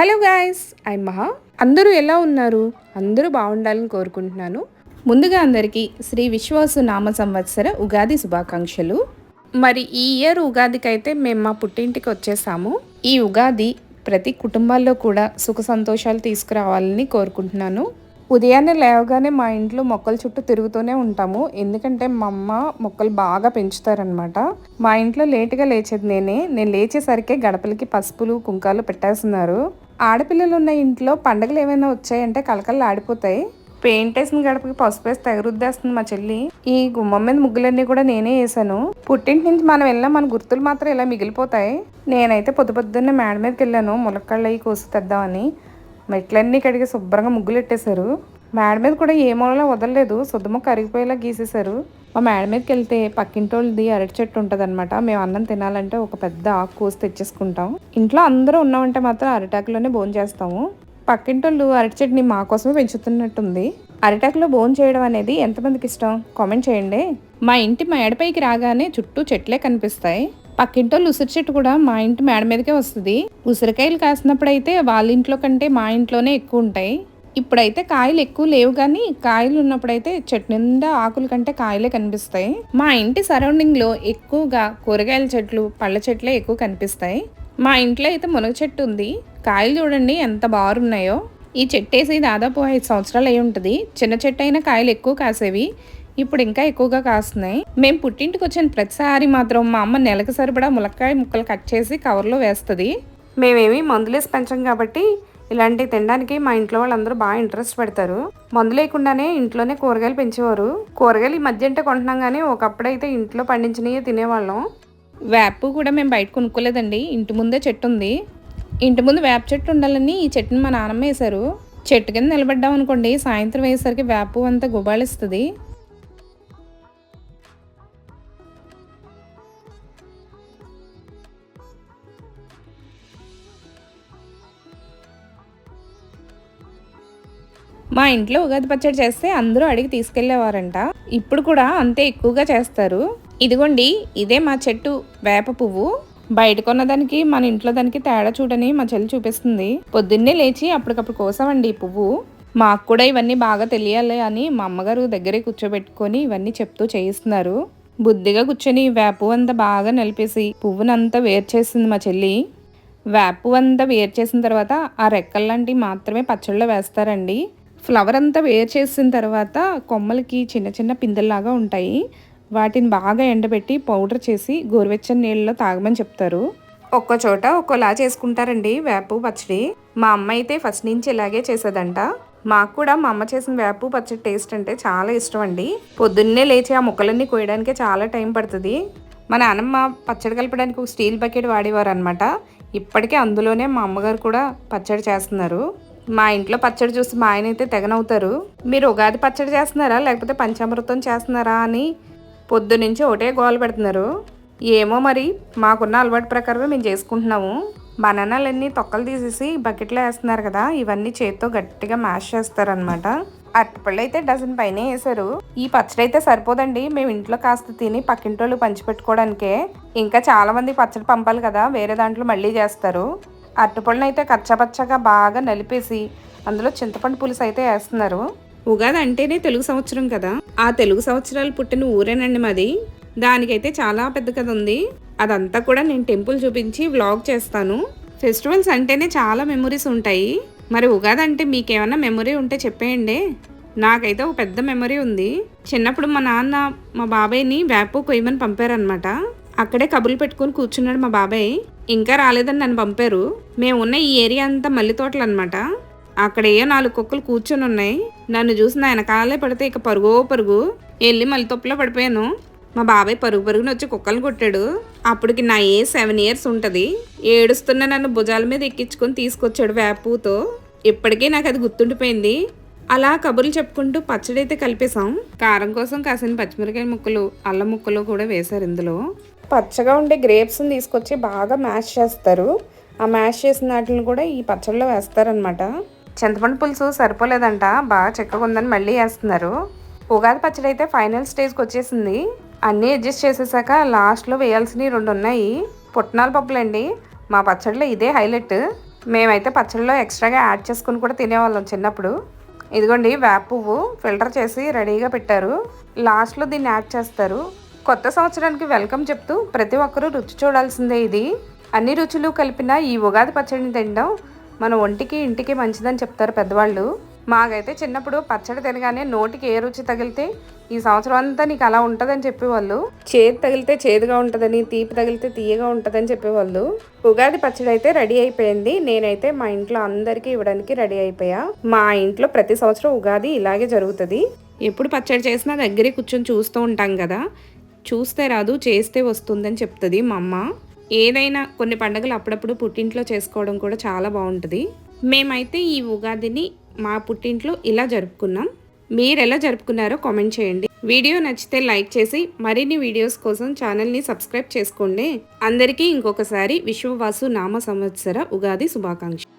Hello guys I మహా. అందరూ ఎలా ఉన్నారు? అందరూ బాగుండాలని కోరుకుంటున్నాను. ముందుగా అందరికీ శ్రీ విశ్వాసు నామ సంవత్సర ఉగాది శుభాకాంక్షలు. మరి ఈ ఇయర్ ఉగాదికి అయితే మేము మా పుట్టింటికి వచ్చేసాము. ఈ ఉగాది ప్రతి కుటుంబాల్లో కూడా సుఖ సంతోషాలు తీసుకురావాలని కోరుకుంటున్నాను. ఉదయాన్నే లేవగానే మా ఇంట్లో మొక్కల చుట్టూ తిరుగుతూనే ఉంటాము. ఎందుకంటే మా అమ్మ మొక్కలు బాగా పెంచుతారనమాట మా ఇంట్లో లేటుగా లేచేది నేనే. నేను లేచేసరికే గడపలకి పసుపులు కుంకాలు పెట్టేస్తున్నారు. ఆడపిల్లలు ఉన్న ఇంట్లో పండగలు ఏమైనా వచ్చాయంటే కలకలు ఆడిపోతాయి. పెయింట్ వేసిన గడపకి పసుపు వేసి తెగరుద్దేస్తుంది మా చెల్లి. ఈ గుమ్మం మీద ముగ్గులన్నీ కూడా నేనే వేసాను. పుట్టింటి నుంచి మనం వెళ్ళినా మన గుర్తులు మాత్రం ఇలా మిగిలిపోతాయి. నేనైతే పొద్దు పొద్దున్నే మేడ మీదకి వెళ్ళాను. ములక్కళ్ళు అవి కోసి తెద్దామని. మెట్లన్నీ కడిగి శుభ్రంగా ముగ్గులు పెట్టేశారు మేడ మీద కూడా ఏ మూలలో వదలలేదు. శుద్ధముక్క కరిగిపోయేలా గీసేశారు. మా మేడ మీదకి వెళ్తే పక్కింటోళ్ళది అరటి చెట్టు ఉంటుంది అనమాట మేము అన్నం తినాలంటే ఒక పెద్ద ఆకు కోసి తెచ్చేసుకుంటాం. ఇంట్లో అందరూ ఉన్నామంటే మాత్రం అరిటాకులోనే భోజనం చేస్తాము. పక్కింటోళ్ళు అరటి చెట్టుని మా కోసమే పెంచుతున్నట్టుంది. అరిటాకులో భోజనం చేయడం అనేది ఎంతమందికి ఇష్టం? కామెంట్ చేయండి. మా ఇంటి మేడపైకి రాగానే చుట్టూ చెట్లే కనిపిస్తాయి. పక్కింటోళ్ళు ఉసిరి చెట్టు కూడా మా ఇంటి మేడ మీదకే వస్తుంది. ఉసిరికాయలు కాసినప్పుడు అయితే వాళ్ళ ఇంట్లో కంటే మా ఇంట్లోనే ఎక్కువ ఉంటాయి. ఇప్పుడైతే కాయలు ఎక్కువ లేవు కానీ కాయలు ఉన్నప్పుడైతే చెట్టు నిండా ఆకుల కంటే కాయలే కనిపిస్తాయి. మా ఇంటి సరౌండింగ్లో ఎక్కువగా కూరగాయల చెట్లు పళ్ళ చెట్లే ఎక్కువ కనిపిస్తాయి. మా ఇంట్లో అయితే మునగ చెట్టు ఉంది. కాయలు చూడండి ఎంత బాగున్నాయో. ఈ చెట్టు వేసి దాదాపు ఐదు సంవత్సరాలు అయి ఉంటుంది. చిన్న చెట్టు అయినా కాయలు ఎక్కువ కాసేవి. ఇప్పుడు ఇంకా ఎక్కువగా కాస్తున్నాయి. మేము పుట్టింటికి వచ్చిన ప్రతిసారి మాత్రం మా అమ్మ నెలకు సరిపడా ములక్కాయ ముక్కలు కట్ చేసి కవర్లో వేస్తుంది. మేమేమి మందులేసి పెంచం కాబట్టి ఇలాంటివి తినడానికి మా ఇంట్లో వాళ్ళందరూ బాగా ఇంట్రెస్ట్ పెడతారు. మందు లేకుండానే ఇంట్లోనే కూరగాయలు పెంచేవారు. కూరగాయలు ఈ మధ్య అంటే కొంటున్నాం కానీ ఒకప్పుడైతే ఇంట్లో పండించినవి తినేవాళ్ళం. వేప కూడా మేము బయట కొనుక్కోలేదండి. ఇంటి ముందే చెట్టు ఉంది. ఇంటి ముందు వేప చెట్టు ఉండాలని ఈ చెట్టుని మా నాన్నమ్మ వేశారు. చెట్టు కింద నిలబడ్డాం అనుకోండి సాయంత్రం వేసేసరికి వేపు అంతా గుబాళిస్తుంది. మా ఇంట్లో ఉగాది పచ్చడి చేస్తే అందరూ అడిగి తీసుకెళ్ళేవారంట ఇప్పుడు కూడా అంతే ఎక్కువగా చేస్తారు. ఇదిగోండి ఇదే మా చెట్టు వేప పువ్వు. బయట కొన్నదానికి మన ఇంట్లో దానికి తేడా చూడని మా చెల్లి చూపిస్తుంది. పొద్దున్నే లేచి అప్పటికప్పుడు కోసామండి ఈ పువ్వు. మాకు కూడా ఇవన్నీ బాగా తెలియాలి అని మా అమ్మగారు దగ్గరే కూర్చోబెట్టుకొని ఇవన్నీ చెప్తూ చేయిస్తున్నారు. బుద్ధిగా కూర్చొని వేపు అంతా బాగా నిలిపేసి పువ్వునంతా వేరు చేసింది మా చెల్లి. వేపు అంతా వేరు చేసిన తర్వాత ఆ రెక్కల్లాంటివి మాత్రమే పచ్చళ్ళలో వేస్తారండి. ఫ్లవర్ అంతా వేరు చేసిన తర్వాత కొమ్మలకి చిన్న చిన్న పిందెల్లాగా ఉంటాయి. వాటిని బాగా ఎండబెట్టి పౌడర్ చేసి గోరువెచ్చని నీళ్ళలో తాగమని చెప్తారు. ఒక్కో చోట ఒక్కోలా చేసుకుంటారండి వేపు పచ్చడి. మా అమ్మ అయితే ఫస్ట్ నుంచి ఇలాగే చేసేదంట. మాకు కూడా మా అమ్మ చేసిన వేపు పచ్చడి టేస్ట్ అంటే చాలా ఇష్టం అండి. పొద్దున్నే లేచి ఆ ముక్కలన్నీ కోయడానికే చాలా టైం పడుతుంది. మా నాన్నమ్మ పచ్చడి కలపడానికి ఒక స్టీల్ బకెట్ వాడేవారు అనమాట ఇప్పటికే అందులోనే మా అమ్మగారు కూడా పచ్చడి చేస్తున్నారు. మా ఇంట్లో పచ్చడి చూసి మా ఆయన అయితే తెగనవుతారు. మీరు ఉగాది పచ్చడి చేస్తున్నారా? లేకపోతే పంచామృతం చేస్తున్నారా అని పొద్దు నుంచి ఒకటే గోల పెడుతున్నారు. ఏమో మరి మాకున్న అలవాటు ప్రకారమే మేము చేసుకుంటున్నాము. బనానాలన్నీ తొక్కలు తీసేసి బకెట్లో వేస్తున్నారు కదా ఇవన్నీ చేత్తో గట్టిగా మ్యాష్ చేస్తారనమాట అరటిపళ్ళు అయితే డజన్ పైనే వేసారు ఈ పచ్చడి అయితే సరిపోదండి. మేము ఇంట్లో కాస్త తిని పక్కింటోళ్ళు పంచిపెట్టుకోవడానికే. ఇంకా చాలామంది పచ్చడి పంపాలి కదా వేరే దాంట్లో మళ్ళీ చేస్తారు. అరటిపళ్ళను అయితే కచ్చపచ్చగా బాగా నలిపేసి అందులో చింతపండు పులుసు అయితే వేస్తున్నారు. ఉగాది అంటేనే తెలుగు సంవత్సరం కదా. ఆ తెలుగు సంవత్సరాలు పుట్టిన ఊరేనండి మాది. దానికైతే చాలా పెద్ద కథ ఉంది. అదంతా కూడా నేను టెంపుల్ చూపించి వ్లాగ్ చేస్తాను. ఫెస్టివల్స్ అంటేనే చాలా మెమొరీస్ ఉంటాయి. మరి ఉగాది అంటే మీకేమైనా మెమొరీ ఉంటే చెప్పేయండి. నాకైతే ఒక పెద్ద మెమరీ ఉంది. చిన్నప్పుడు మా నాన్న మా బాబాయ్ని వేప కొయ్యమని పంపారనమాట అక్కడే కబుర్లు పెట్టుకుని కూర్చున్నాడు మా బాబాయ్. ఇంకా రాలేదని నన్ను పంపారు. మేము ఉన్న ఈ ఏరియా అంతా మల్లి తోటలు అనమాట అక్కడ ఏ నాలుగు కుక్కలు కూర్చొని ఉన్నాయి. నన్ను చూసి నా వెనకాలే పడితే ఇక పరుగో పరుగు. వెళ్ళి మల్లి తొప్పులో పడిపోయాను. మా బాబాయ్ పరుగు పరుగున వచ్చి కుక్కలు కొట్టాడు. అప్పటికి నా ఏ సెవెన్ ఇయర్స్ ఉంటుంది. ఏడుస్తున్న నన్ను భుజాల మీద ఎక్కించుకొని తీసుకొచ్చాడు వేపూతో ఇప్పటికీ నాకు అది గుర్తుండిపోయింది. అలా కబుర్లు చెప్పుకుంటూ పచ్చడి అయితే కలిపేసాం కారం కోసం కాసిన పచ్చిమిరకాయ ముక్కలు అల్లం ముక్కలు కూడా వేశారు ఇందులో. పచ్చగా ఉండే గ్రేప్స్ని తీసుకొచ్చి బాగా మ్యాష్ చేస్తారు. ఆ మ్యాష్ చేసిన వాటిని కూడా ఈ పచ్చడిలో వేస్తారనమాట చింతపండు పులుసు సరిపోలేదంట బాగా చిక్కగా ఉందని మళ్ళీ వేస్తున్నారు. ఉగాది పచ్చడి అయితే ఫైనల్ స్టేజ్కి వచ్చేసింది. అన్నీ అడ్జస్ట్ చేసేసాక లాస్ట్లో వేయాల్సినవి రెండు ఉన్నాయి. పుట్నాల పప్పులండి. మా పచ్చడిలో ఇదే హైలైట్. మేమైతే పచ్చళ్ళలో ఎక్స్ట్రాగా యాడ్ చేసుకుని కూడా తినేవాళ్ళం చిన్నప్పుడు. ఇదిగోండి వేప పువ్వు ఫిల్టర్ చేసి రెడీగా పెట్టారు. లాస్ట్లో దీన్ని యాడ్ చేస్తారు. కొత్త సంవత్సరానికి వెల్కమ్ చెప్తూ ప్రతి ఒక్కరూ రుచి చూడాల్సిందే ఇది. అన్ని రుచులు కలిపిన ఈ ఉగాది పచ్చడిని తినడం మన ఒంటికి ఇంటికి మంచిదని చెప్తారు పెద్దవాళ్ళు. మాకైతే చిన్నప్పుడు పచ్చడి తినగానే నోటికి ఏ రుచి తగిలితే ఈ సంవత్సరం అంతా నీకు అలా ఉంటుందని చెప్పేవాళ్ళు. చేదు తగిలితే చేదుగా ఉంటుందని తీపి తగిలితే తీయగా ఉంటుందని చెప్పేవాళ్ళు. ఉగాది పచ్చడి అయితే రెడీ అయిపోయింది. నేనైతే మా ఇంట్లో అందరికీ ఇవ్వడానికి రెడీ అయిపోయా. మా ఇంట్లో ప్రతి సంవత్సరం ఉగాది ఇలాగే జరుగుతుంది. ఎప్పుడు పచ్చడి చేసినా దగ్గరే కూర్చొని చూస్తూ ఉంటాం కదా. చూస్తే రాదు చేస్తే వస్తుందని చెప్తుంది మా అమ్మ. ఏదైనా కొన్ని పండుగలు అప్పుడప్పుడు పుట్టింట్లో చేసుకోవడం కూడా చాలా బాగుంటుంది. మేమైతే ఈ ఉగాదిని మా పుట్టింట్లో ఇలా జరుపుకున్నాం. మీరు ఎలా జరుపుకున్నారో కామెంట్ చేయండి. వీడియో నచ్చితే లైక్ చేసి మరిన్ని వీడియోస్ కోసం ఛానల్ని సబ్స్క్రైబ్ చేసుకోండి. అందరికీ ఇంకొకసారి విశ్వవాసు నామ సంవత్సర ఉగాది శుభాకాంక్ష